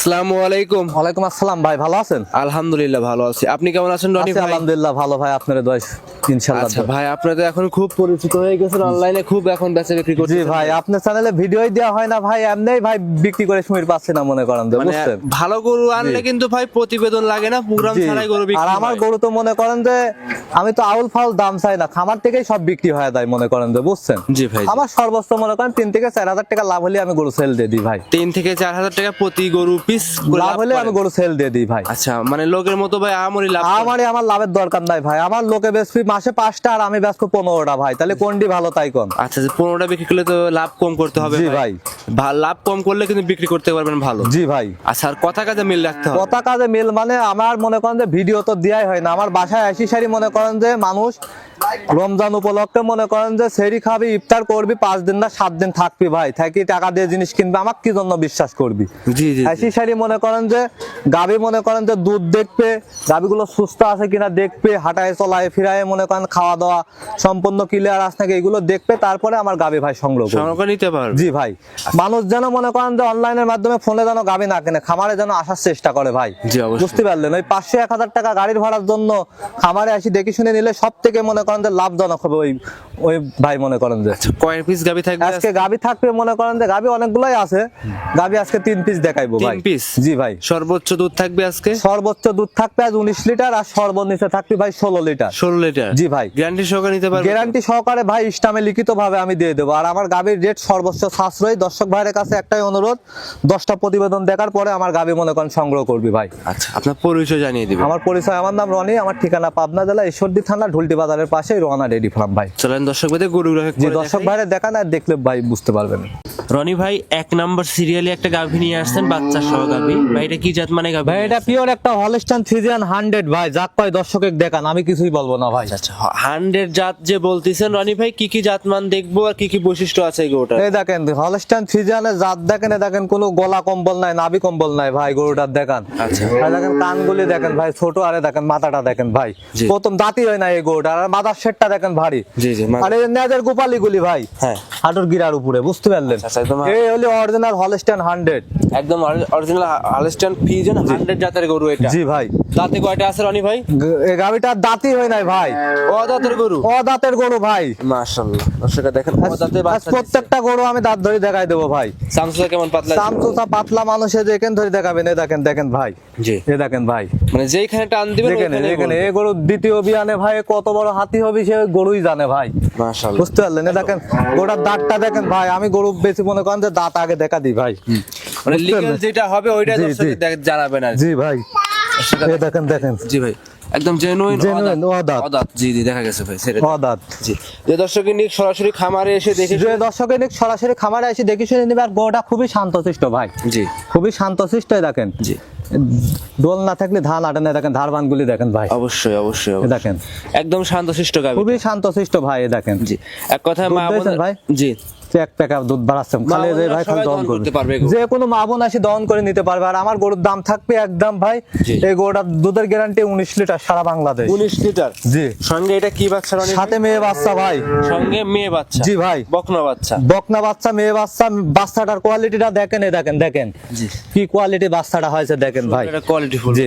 আসসালামু আলাইকুম। ওয়ালাইকুম আসসালাম ভাই ভালো আছেন? আলহামদুলিল্লাহ ভালো আছি। আপনি কেমন আছেন রনি ভাই? আলহামদুলিল্লাহ ভালো ভাই আপনার দোয়া ইনশাআল্লাহ। আচ্ছা ভাই আপনারা তো এখন খুব পরিচিত হয়ে গেছেন অনলাইনে খুব এখন বেচা বিক্রি জি ভাই আপনার চ্যানেলে ভিডিওই দেওয়া হয় না ভাই এমনিই ভাই বিক্রি করে সময় পাচ্ছে না মনে করেন মানে বুঝছেন? ভালো গরু আনলে কিন্তু ভাই প্রতিবেদন লাগে না প্রোগ্রাম ছাড়াই গরু বিক্রি আর আমার গরু তো মনে করেন যে আমি তো আউল ফাউল দাম চাই না খামার থেকেই সব বিক্রি হয়ে যায় মনে করেন যে বুঝছেন? জি ভাই আমার সর্বোচ্চ মনে করেন তিন থেকে চার হাজার টাকা লাভ হলে আমি গরু সেল দিয়ে দিই ভাই। তিন থেকে চার হাজার টাকা প্রতি গরু পিস লাভ হলে আমি গরু সেল দিয়ে দিই ভাই। আচ্ছা মানে লোকের মতো ভাই আমরি লাভ আমারই আমার লাভের দরকার নাই ভাই। আমার লোকে মাসে পাঁচটা আর আমি পনেরোটা ভাই। তাহলে কোনটি ভালো তাই কোন? আচ্ছা পনেরোটা বিক্রি করলে তো লাভ কম করতে হবে জি ভাই। লাভ কম করলে কিন্তু বিক্রি করতে পারবেন ভালো। জি ভাই। আচ্ছা আর কথা কাজে মিল রাখতে হবে। কথা কাজে মিল মানে আমার মনে করেন যে ভিডিও তো দেওয়াই হয় না। আমার বাসায় আসি সারি মনে করেন যে মানুষ রমজান উপলক্ষে মনে করেন যে সেরি খাবি ইফতার করবি পাঁচ দিন না সাত দিন থাকবি ভাই। থাকি টাকা দিয়ে জিনিস কিনবি আমার কি জন্য বিশ্বাস করবি। সারি মনে করেন যে গাবি মনে করেন যে দুধ দেখবে গাবিগুলো সুস্থ আছে কিনা দেখবে হাঁটায় চলায় ফিরায় মনে করেন খাওয়া দাওয়া সম্পূর্ণ ক্লিয়ার আছে নাকি এগুলো দেখবে তারপরে আমার গাবি ভাই সংগ্রহ সংগ্রহ নিতে পারবে। জি ভাই। মানুষ যেন মনে করেন যে অনলাইনের মাধ্যমে ফোনে যেন গাবি না কেনে খামারে যেন আসার চেষ্টা করে ভাই। বুঝতে পারলেন? ওই পাঁচশো এক হাজার টাকা গাড়ির ভাড়ার জন্য খামারে আসি দেখে শুনে নিলে সব থেকে মনে করেন যে লাভজনক হবে ওই ওই ভাই মনে করেন যে। কয়েক পিস গাবি থাকবে আজকে গাবি থাকবে মনে করেন যে গাবি অনেকগুলাই আছে। গাবি আজকে তিন পিস দেখাইবো ভাই। পিস? জি ভাই। সর্বোচ্চ দুধ থাকবে আজকে? সর্বোচ্চ দুধ থাকবে আজ উনিশ লিটার আর সর্বনিচে থাকবে ভাই ষোলো লিটার। ষোলো লিটার? জি ভাই। গ্যারান্টি সহকারে নিতে পারবে গ্যারান্টি সহকারে ভাই ইস্টামে লিখিত ভাবে আমি দিয়ে দেবো। আর আমার গাবির রেট সর্বোচ্চ সাশ্রয়ী। দর্শক ভাইয়ের কাছে একটাই অনুরোধ দশটা প্রতিবেদন দেখার পরে আমার গাবি মনে করেন সংগ্রহ করবি ভাই। আচ্ছা আপনার পরিচয় জানিয়ে দিবেন। আমার পরিচয় আমার নাম রনি আমার ঠিকানা পাবনা জেলা ঈশ্বরদী থানা ঢুলটি বাজারের পাশে। রওনা রেডি ফার্ম ভাই। চলেন দর্শক ভাই গরুগুলো যে দর্শক ভাইরা দেখান আর দেখলে ভাই বুঝতে পারবেন। রনি ভাই এক নাম্বার সিরিয়ালে একটা গাভী নিয়ে আসছেন বাচ্চা সহ গাভী। ভাই এটা কি জাত মানে গাভী? ভাই এটা পিওর একটা হলস্টান থ্রিজিয়ান হান্ড্রেড ভাই যাক কয় দর্শকের দেখান আমি কিছুই বলব না ভাই। আচ্ছা হান্ড্রেড জাত যে বলতেছেন রনি ভাই কি কি জাত মান দেখব আর কি কি বৈশিষ্ট্য আছে গরুটার? এই দেখেন হলস্টান ফিজিয়ানের জাত দেখেন দেখেন কোনো গলা কম্বল নাই নাভি কম্বল নাই ভাই গরুটার দেখান। আচ্ছা। আর দেখেন কানগুলি দেখেন ভাই ছোট আরে দেখেন মাথাটা দেখেন ভাই। প্রথম দাঁতই হয় না এই গরুটা আর মাথার শেটটা দেখেন ভারী। জি জি আর এই নেজের গোপালি গুলি ভাই হ্যাঁ। হাঁটুর গিরার উপরে বুঝতে পারলেন? আচ্ছা, একদম। এই হলো অরিজিনাল হলস্টান হান্ড্রেড একদম অরিজিনাল ফিজন হান্ড্রেড জাতের গরু এটা। জি ভাই। দাঁতে কয়টা আছে রনি ভাই? এই দাঁতই হয় নাই ভাই। ও দাঁতের গরু? ও দাঁতের গরু ভাই। মাশাআল্লাহ। দর্শকরা দেখেন ও দাঁতে বাচ্চা প্রত্যেকটা গরু আমি দাঁত ধরে দেখাই দেবো ভাই। সামসুসা কেমন পাতলা চামচুচা পাতলা মানুষে যেখানে ধরে দেখাবেন এই দেখেন দেখেন ভাই। জি। এ দেখেন ভাই। মানে যেইখানে টান দিবেন দেখেন ওইখানে এখানে এই গরু দ্বিতীয় বিয়ানে ভাই কত বড় হাতি হবে সে গরুই জানে ভাই। মাশাআল্লাহ। বুঝতে পারলেন? এ দেখেন গোটার দাঁতটা দেখেন ভাই আমি গরু বেশি মনে করেন যে দাঁত আগে দেখা দিই ভাই। মানে লিগ্যাল যেটা হবে ওইটা দর্শকদের জানাবেন আর জি ভাই। দেখেন দেখেন। জি ভাই। একদম জেনুইন অদাঁত। অদাত। জি জি দেখা গেছে ভাই ছেড়ে ও দাঁত জি। যে নিক সরাসরি খামারে এসে দেখে যে দর্শকের নিক সরাসরি খামারে এসে দেখে শুনে নিবে আর খুবই শান্তশিষ্ট ভাই। জি। খুবই শান্তশিষ্ট দেখেন। জি। দোল না থাকলে ধান আটে না দেখেন দেখেন ভাই। অবশ্যই অবশ্যই দেখেন। একদম শান্তশিষ্ট গাবি খুবই শান্তশিষ্ট ভাই দেখেন। জি। এক কথায় মা ভাই? জি। এক প্যাকা দুধ বাড়াচ্ছেন খালি যে ভাই খালি দহন করবে। যে কোনো মা বোন আসি দহন করে নিতে পারবে। আর আমার গরুর দাম থাকবে একদম ভাই এই গরুটার দুধের গ্যারান্টি উনিশ লিটার সারা বাংলাদেশ। উনিশ লিটার? জি। সঙ্গে এটা কি বাচ্চা সাথে মেয়ে বাচ্চা ভাই। সঙ্গে মেয়ে বাচ্চা? জি ভাই। বকনা বাচ্চা? বকনা বাচ্চা মেয়ে বাচ্চা বাচ্চাটার কোয়ালিটিটা দেখেন এই দেখেন দেখেন। কি কোয়ালিটি বাচ্চাটা হয়েছে দেখেন ভাই। কোয়ালিটি ফুল জি।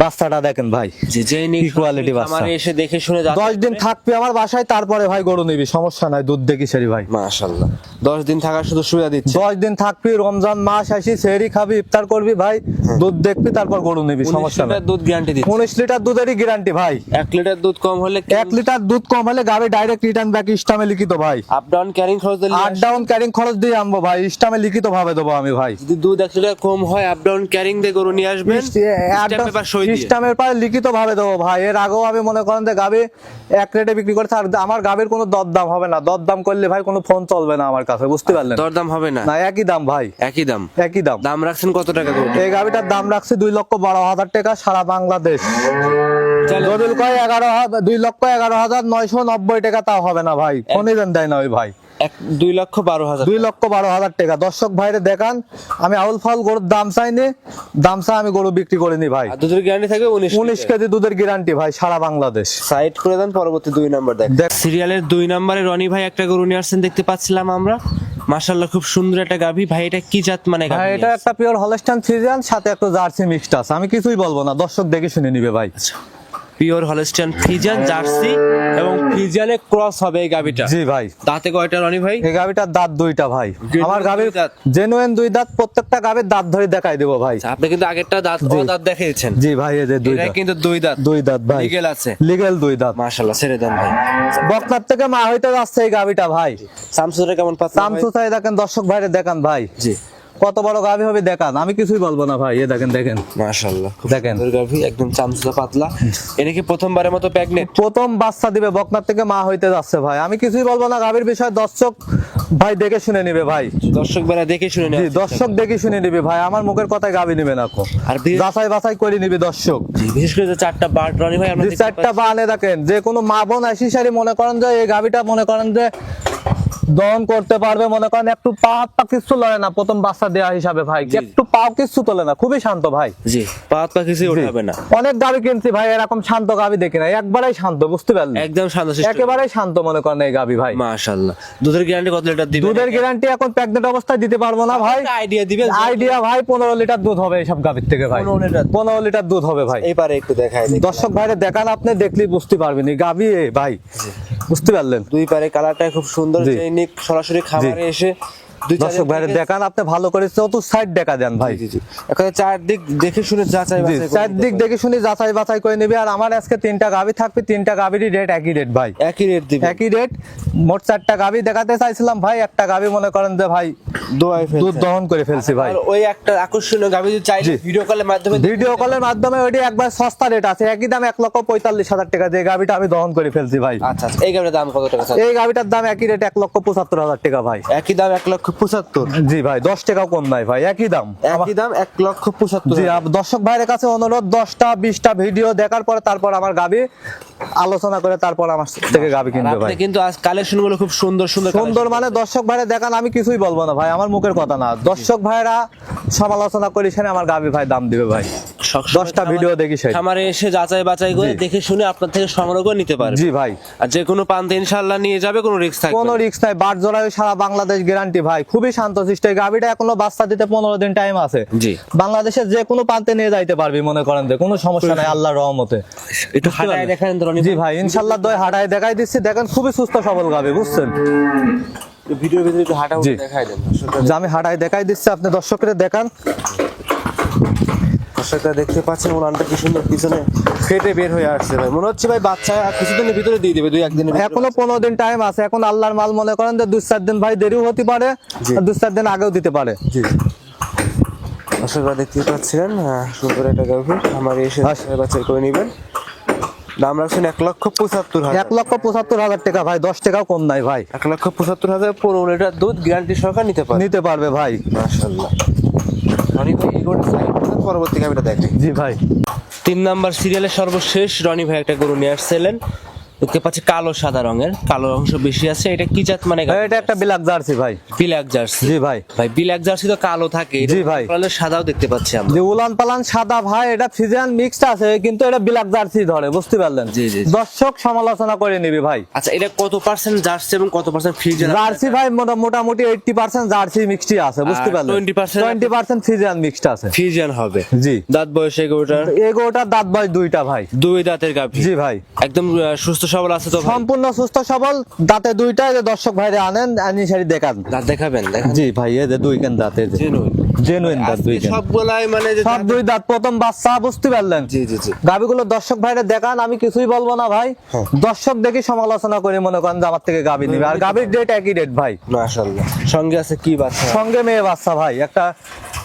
বাচ্চাটা দেখেন ভাই। জি যেই নিক কি quality বাচ্চা? খামারে এসে দেখে শুনে যাচ্ছে দশ দিন থাকবে আমার বাসায় তারপরে ভাই গরু নিবি। সমস্যা নাই দুধ দেখি সেরি ভাই। মাশাআল্লাহ। 10 দিন থাকার শুধু সুবিধা দিচ্ছে। দশ দিন থাকবি রমজান মাস আসি সেরি খাবি ইফতার করবি ভাই দুধ দেখবি তারপর গরু নিবি সমস্যা নাই। দুধ গ্যারান্টি দিচ্ছে। উনিশ লিটার দুধেরই গ্যারান্টি ভাই। 1 লিটার দুধ কম হলে এক লিটার দুধ কম হলে গাড়ি ডাইরেক্ট রিটার্ন ব্যাক ইস্টামে লিখিত ভাই। আপ ডাউন ক্যারিং খরচ দিলে আট ডাউন ক্যারিং খরচ দিয়ে আনব ভাই। লিখিত ভাবে দেবো আমি ভাই। যদি দুধ 1 লিটার কম হয় আপ ডাউন ক্যারিং দিয়ে গরু নিয়ে আসবেন লিখিত ভাবে দেবো ভাই। এর আগেও আমি মনে করেন যে গাবি এক রেটে বিক্রি করতে আর আমার গাবির কোনো দরদাম হবে না। দরদাম করলে ভাই কোনো ফোন চলবে না আমার কাছে বুঝতে পারলেন? দরদাম হবে না। না একই দাম ভাই। একই দাম। একই দাম। দাম রাখছেন কত টাকা করে? এই গাড়িটার দাম রাখছে দুই লক্ষ বারো হাজার টাকা সারা বাংলাদেশ। কয় এগারো দুই লক্ষ এগারো হাজার নয়শো নব্বই টাকা তাও হবে না ভাই। ফোনে দেন দেয় না ওই ভাই। এক দুই লক্ষ বারো হাজার দুই লক্ষ বারো হাজার টাকা। দর্শক ভাইরে দেখান আমি আউল ফাউল গরুর দাম চাইনি দাম চা আমি গরু বিক্রি করে নি ভাই দুধের গ্যারান্টি থাকবে উনিশ উনিশ কেজি দুধের গ্যারান্টি ভাই সারা বাংলাদেশ। সাইড করে দেন পরবর্তী দুই নাম্বার দেখ দেখ। সিরিয়ালের দুই নম্বরে রনি ভাই একটা গরু নিয়ে আসছেন দেখতে পাচ্ছিলাম আমরা। মাশাআল্লাহ খুব সুন্দর একটা গাভী। ভাই এটা কি জাত মানে ভাই গাভী এটা একটা পিওর হলস্টাইন ফ্রিজিয়ান সাথে একটা জার্সি মিক্সড আছে। আমি কিছুই বলব না দর্শক দেখে শুনে নিবে ভাই। পিওর হলস্টিয়ান ফ্রিজিয়ান জার্সি এবং ফ্রিজিয়ানে ক্রস হবে এই গাভীটা জি ভাই। দাঁতে কয়টা রনি ভাই? এই গাভিটার দাঁত দুইটা ভাই। আমার দাঁত? জেনুইন দুই দাঁত প্রত্যেকটা গাভির দাঁত ধরে দেখাই দেবো ভাই। আচ্ছা, আপনি কিন্তু আগেরটা দাঁত। ও দাঁত দেখিয়েছেন। জি ভাই এই যে দুই দাঁত। কিন্তু দুই দাঁত। দুই দাঁত ভাই। লিগেল আছে। লিগেল দুই দাঁত। মাশাআল্লাহ ছেড়ে দেন ভাই। বকনার থেকে মা হইতে যাচ্ছে এই গাভিটা ভাই। সামসুরে কেমন পাচ্ছেন সামসু চাই দেখেন দর্শক ভাইরে দেখান ভাই। জি। কত বড় গাভি হবে দেখান। আমি কিছুই বলব না ভাই এ দেখেন দেখেন। মাশাআল্লাহ দেখেন। গাভী একদম চামচুচা পাতলা। এটা কি প্রথমবারের মতো প্রেগনেন্ট প্রথম বাচ্চা দিবে বকনার থেকে মা হইতে যাচ্ছে ভাই। আমি কিছুই বলব না গাভির বিষয়ে দর্শক ভাই দেখে শুনে নিবে ভাই। দর্শক বেলা দেখে শুনে দর্শক দেখে শুনে নিবে ভাই আমার মুখের কথায় গাভি নিবে না আর যাচাই বাছাই করে নিবে দর্শক। বিশেষ করে যে চারটা বার্ড রনি ভাই আমরা চারটা বানে দেখেন যে কোনো মা বোন আইসি সারি মনে করেন যে এই গাভিটা মনে করেন যে দহন করতে পারবে মনে করেন একটু পা হাত পা কিচ্ছু লড়ে না প্রথম বাচ্চা দেওয়া হিসাবে ভাই। একটু পাও কিচ্ছু তোলে না খুবই শান্ত ভাই। জি পা কিছুই জি। উঠাবে না। অনেক গাভি কিনছি ভাই এরকম শান্ত গাভি দেখি না একবারেই শান্ত বুঝতে পারলেন? একদম শান্ত শিষ্ট একেবারেই শান্ত মনে করেন এই গাভি ভাই। মাশাআল্লাহ। দুধের গ্যারান্টি কত লিটার দিবেন? দুধের গ্যারান্টি এখন প্যাকেট অবস্থায় দিতে পারব না ভাই। আইডিয়া দিবেন আইডিয়া ভাই পনেরো লিটার দুধ হবে এইসব গাভির থেকে ভাই। 15 লিটার? পনেরো লিটার দুধ হবে ভাই। এইবারে একটু দেখায় দেখি। দর্শক ভাইরে দেখান আপনি দেখলেই বুঝতে পারবেন এই গাভি এ ভাই। বুঝতে পারলেন? দুই পারে কালারটা খুব সুন্দর জি। জৈনিক সরাসরি খামারে এসে দর্শক ভাইরে দেখান আপনি ভালো করে চতুর সাইড দেখা দেন ভাই। এখন চারদিক দেখে শুনে যাচাই বাছাই চারদিক দেখে শুনে যাচাই বাছাই করে নিবে আর আমার আজকে তিনটা গাভি থাকবে তিনটা গাভিরই রেট একই রেট ভাই। একই রেট দিবে। একই রেট মোট চারটা গাভি দেখাতে চাইছিলাম ভাই একটা গাভি মনে করেন যে ভাই। দুধ দহন করে ফেলছি ভাই। ওই একটা আকর্ষণীয় গাভী যদি চাইলে জি। ভিডিও কলের মাধ্যমে ভিডিও কলের মাধ্যমে ওইটি একবার সস্তা রেট আছে একই দাম এক লক্ষ পঁয়তাল্লিশ হাজার টাকা দিয়ে গাভিটা আমি দহন করে ফেলছি ভাই। আচ্ছা আচ্ছা এই গাভীর দাম কত টাকা এই গাভিটার দাম একই রেট এক লক্ষ পঁচাত্তর হাজার টাকা ভাই। একই দাম এক লক্ষ পঁচাত্তর। জি ভাই দশ টাকাও কম নাই ভাই একই দাম। একই দাম এক লক্ষ পঁচাত্তর জি দর্শক ভাইয়ের কাছে অনুরোধ দশটা বিশটা ভিডিও দেখার পরে তারপর আমার গাবি আলোচনা করে তারপর আমার থেকে গাবি কিনবে ভাই। কিন্তু আজ কালেকশনগুলো খুব সুন্দর সুন্দর সুন্দর মানে দর্শক ভাইরা দেখান আমি কিছুই বলব না ভাই আমার মুখের কথা না। দর্শক ভাইরা সমালোচনা করি সেখানে আমার গাবি ভাই দাম দিবে ভাই। দশটা ভিডিও দেখি খামারে এসে যাচাই বাছাই করে দেখে শুনে আপনার থেকে সংগ্রহ করে নিতে পারবে। জি ভাই। আর যে কোনো পান্তে ইনশাআল্লাহ নিয়ে যাবে কোনো রিস্ক থাকবে কোনো। রিস্ক নাই। বার জোড়ায় সারা বাংলাদেশ গ্যারান্টি ভাই। খুবই শান্তশিষ্ট এই গাবিটা এখনও বাচ্চা দিতে পনেরো দিন টাইম আছে। জি। বাংলাদেশের যে কোনো প্রান্তে নিয়ে যাইতে পারবি মনে করেন যে। কোনো সমস্যা নাই আল্লাহর রহমতে। একটু হাঁটায় দেখান জি ভাই। ইনশাল্লাহ দই হাঁটায় দেখাই দিচ্ছি। দেখেন খুবই সুস্থ সবল গাবে বুঝছেন? একটু ভিতরে একটু হাঁটা দেখাই দেন। আমি হাঁটায় দেখাই দিচ্ছি আপনি দর্শকের দেখান। দর্শকরা দেখতে পাচ্ছেন উনানটা কি সুন্দর পিছনে ফেটে বের হয়ে আসছে ভাই। মনে হচ্ছে ভাই বাচ্চা আর কিছুদিনের ভিতরে দিয়ে দিবে দুই একদিনের ভিতরে। এখনও পনেরো দিন টাইম আছে। এখন আল্লাহর মাল মনে করেন যে দুই চার দিন ভাই দেরিও হতে পারে দুই চার দিন আগেও দিতে পারে। জি। দর্শকরা দেখতে পাচ্ছিলেন সুন্দর একটা গাভী আমার এসে আচ্ছা। বাচ্চা করে নেবেন। দাম রাখছেন এক লক্ষ পঁচাত্তর এক লক্ষ পঁচাত্তর হাজার টাকা ভাই দশ টাকাও কম নাই ভাই। এক লক্ষ পঁচাত্তর হাজার পনেরো লিটার দুধ গ্যারান্টি সরকার নিতে পারে নিতে পারবে ভাই। মাশাআল্লাহ। রনি ভাই পরবর্তী ক্যামেরা দেখাই জি ভাই। তিন নাম্বার সিরিয়ালের সর্বশেষ রনি ভাই একটা গরু নিয়ে আসছিলেন। দেখতে পাচ্ছি কালো সাদা রঙের। কালো অংশ বেশি আছে। এটা কি জাত মানে এটা একটা বিলাক জার্সি ভাই। বিলাক জার্সি জি ভাই। ভাই বিলাক জার্সি তো কালো থাকে। জি ভাই। এটা সাদাও দেখতে পাচ্ছি আমরা। যে উলান পালান সাদা ভাই এটা ফিজিয়ান মিক্সড আছে কিন্তু এটা বিলাক জার্সি ধরে বুঝতে পারলেন? জি, জি। দর্শক সমালোচনা করে নিবি ভাই। আচ্ছা এটা কত পার্সেন্ট জার্সি এবং কত পার্সেন্ট ফ্রিজের জার্সি ভাই মোটামুটি এইটটি পার্সেন্ট জার্সি মিক্সডই আছে বুঝতে পারলেন? 20% টোয়েন্টি পার্সেন্ট ফিজিয়ান মিক্সড আছে। ফিজিয়ান হবে। জি। দাঁত বয়সে গরুটার এই গরুটার দাঁত বয়স দুইটা ভাই। দুই দাঁতের গাভী। জি ভাই। একদম সুস্থ সবল আছে তো সম্পূর্ণ সুস্থ সবল। দাঁতে দুইটা যে দর্শক ভাইরে আনেন আনি সারি দেখান। দাঁত দেখাবেন জি ভাই এই যে দুই কেন দাঁত জেনুইন দাঁত দুই কেন। সবগুলাই মানে যে সব দুই দাঁত প্রথম বাচ্চা বুঝতে পারলেন? জি জি জি। গাবিগুলো দর্শক ভাইরে দেখান আমি কিছুই বলব না ভাই। হ্যাঁ। দর্শক দেখি সমালোচনা করে মনে করেন যে আমার থেকে গাবি নিবে। আর গাবির ডেট একই ডেট ভাই। মাশাআল্লাহ। সঙ্গে আছে কি বাচ্চা? সঙ্গে মেয়ে বাচ্চা ভাই। একটা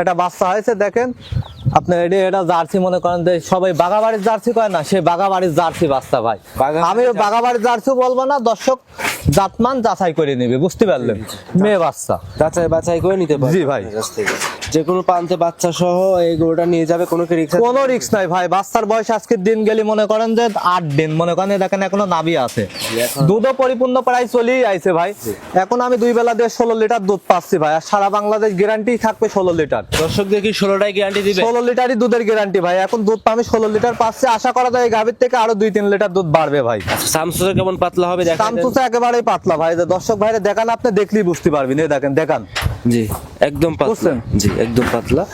একটা বাচ্চা হয়েছে দেখেন। আপনি এটা এটা জার্সি মনে করেন যে সবাই বাগাবাড়ির জার্সি করে না? সে বাগাবাড়ির জার্সি বাচ্চা ভাই। আমি। বাগাবাড়ির জার্সি বলব না দর্শক জাতমান যাচাই করে নেবে বুঝতে পারলেন? মেয়ে বাচ্চা। যাচাই বাছাই করে নিতে পারবে জি ভাই। যে কোনো প্রান্তে বাচ্চা সহ এই গরুটা নিয়ে যাবে কোনো রিক্সা কোনো রিক্স নাই ভাই। বাচ্চার বয়স আজকের দিন গেলি মনে করেন যে আট দিন। মনে করেন দেখেন এখনও নাবি আছে। দুধও পরিপূর্ণ প্রায় চলেই আইছে ভাই। এখন আমি দুই বেলা দিয়ে ষোলো লিটার দুধ পাচ্ছি ভাই। আর সারা বাংলাদেশ গ্যারান্টি থাকবে ষোলো লিটার। দর্শকদের কি ষোলোটাই গ্যারান্টি দিবে। ষোলো লিটারই দুধের গ্যারান্টি ভাই। এখন দুধ আমি ষোলো লিটার পাচ্ছি। আশা করা যায় এই গাভীর থেকে আরও দুই তিন লিটার দুধ বাড়বে ভাই। সামসুসের কেমন পাতলা হবে দেখা দাম একেবারেই পাতলা ভাই। দর্শক ভাইরে দেখান আপনি দেখলেই বুঝতে পারবেন। এই দেখেন দেখান। জি একদম পাতলা। জি একদম পাতলা।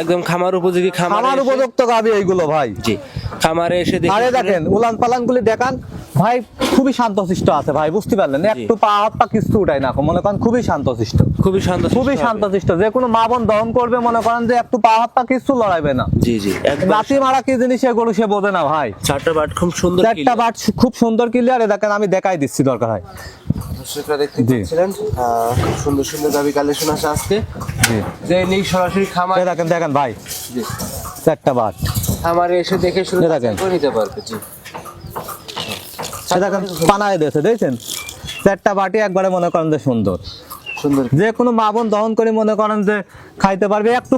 একদম খামার উপযোগী খামার উপযুক্ত গাবি এইগুলো ভাই। জি খামারে এসে দেখেন উলান পালান গুলি দেখান। ভাই খুবই শান্তশিষ্ট আছে ভাই বুঝতে পারলেন? একটু পা হাত পা কিছু উঠাই না মনে করেন খুবই শান্তশিষ্ট। খুবই শান্ত খুবই শান্তশিষ্ট যে কোনো মা বোন দহন করবে মনে করেন যে একটু পা হাত পা কিছু লড়াইবে না। জি জি লাঠি মারা কি জিনিস গরু সে বোঝে না ভাই। চারটা বাট খুব সুন্দর একটা বাট খুব সুন্দর ক্লিয়ার দেখেন আমি দেখাই দিচ্ছি দরকার হয়। দর্শকরা দেখতে পাচ্ছিলেন খুব সুন্দর সুন্দর গাবি কালেকশন আছে আজকে। যে নেই সরাসরি খামার। দেখেন দেখেন ভাই। জি। চারটা বাট। খামারে এসে দেখে শুনে। নিতে পারবে জি। দেখেন পানায় দিয়েছে দেখছেন? চারটা বাটি একবারে মনে করেন যে সুন্দর। সুন্দর। যে কোনো মা বোন দহন করে মনে করেন যে খাইতে পারবে একটু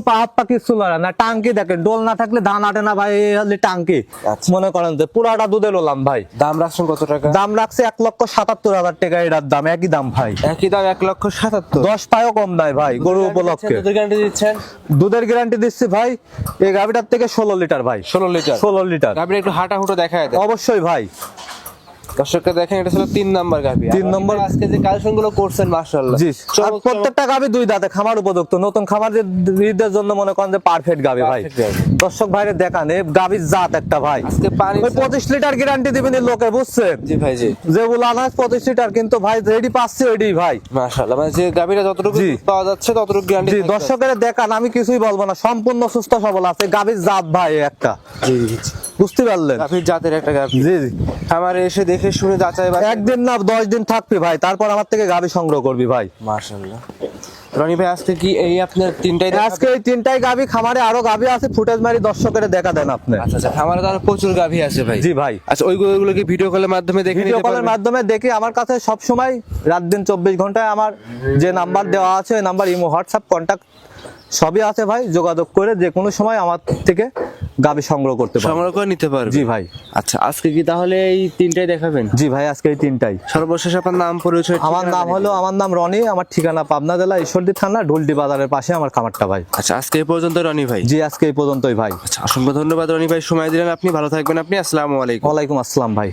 না। টাঙ্কি দেখেন ডোল না থাকলে ধান আটে না ভাই হলে টাঙ্কি। আচ্ছা। মনে করেন যে পুরাটা দুধের ওলাম ভাই। দাম রাখছেন কত টাকা? দাম রাখছে এক লক্ষ সাতাত্তর হাজার টাকা এটার দাম একই দাম ভাই। একই দাম এক লক্ষ সাতাত্তর। দশ পায়ও কম নাই ভাই গরু উপলক্ষে। গ্যারান্টি দিচ্ছেন? দুধের গ্যারান্টি দিচ্ছি ভাই এই গাভিটার থেকে ষোলো লিটার ভাই। ষোলো লিটার। ষোলো লিটার। গাবির একটু হাঁটা হুটো দেয় অবশ্যই ভাই। দর্শকরা দেখেন এটা ছিল তিন নাম্বার গাবি তিন নম্বর। আজকে যে কালেকশনগুলো করছেন মাশাআল্লাহ। জি আর প্রত্যেকটা গাভি দুই দাঁতে খামার উপযুক্ত। নতুন জন্য মনে করেন যে পারফেক্ট গাভি ভাই। দর্শক ভাইরে দেখান এই গাভির জাত একটা ভাই। আজকে পানি ওই পঁচিশ লিটার গ্যারান্টি দিবেন লোকে বুঝছেন? জি ভাই জি। যে আনাজ পঁচিশ লিটার কিন্তু ভাই যেটি পাচ্ছি ওইটি ভাই। মাশাআল্লাহ মানে যে গাবিটা যতটুকু পাওয়া যাচ্ছে ততটুকু গ্যারান্টি জি দর্শকের দেখান আমি কিছুই বলব না সম্পূর্ণ সুস্থ সবল আছে গাভির জাত ভাই একটা। জি জি। বুঝতে পারলেন? গাভীর জাতের একটা গাভি। জি জি। খামারে এসে দেখে শুনে যাচাই বাছাই একদিন না দশ দিন থাকবি ভাই। তারপর আমার থেকে গাভি সংগ্রহ করবি ভাই। মাশাআল্লাহ। রনি ভাই আজকে কি এই আপনার তিনটাই আজকে এই তিনটাই গাভি খামারে আরও গাভি আছে ফুটেজ মারি দর্শকের দেখা দেন আপনি। আচ্ছা আচ্ছা খামারে তো আরও প্রচুর গাভি আছে ভাই। জি ভাই। আচ্ছা ওইগুলো কি ভিডিও কলের মাধ্যমে দেখে ভিডিও কলের মাধ্যমে দেখি আমার কাছে সব সময় রাত দিন চব্বিশ ঘন্টায় আমার যে নাম্বার দেওয়া আছে ওই নাম্বার ইমো হোয়াটসঅ্যাপ কন্ট্যাক্ট সবই আছে ভাই। যোগাযোগ করে যে কোনো সময় আমার থেকে গাবি সংগ্রহ করতে পারবে। সংগ্রহ করে নিতে পারবে। জি ভাই। আচ্ছা আজকে কি তাহলে এই তিনটাই দেখাবেন? জি ভাই আজকে এই তিনটাই। সর্বশেষ আপনার নাম পরিচয় আমার নাম হলো আমার নাম রনি আমার ঠিকানা পাবনা জেলা ঈশ্বরদী থানা ঢুলটি বাজারের পাশে আমার খামারটা ভাই। আচ্ছা আজকে এই পর্যন্ত রনি ভাই। জি আজকে এই পর্যন্তই ভাই। আচ্ছা অসংখ্য ধন্যবাদ রনি ভাই। সময় দিলেন আপনি ভালো থাকবেন আপনি আসসালামু আলাইকুম। ওয়ালাইকুম আসসালাম ভাই।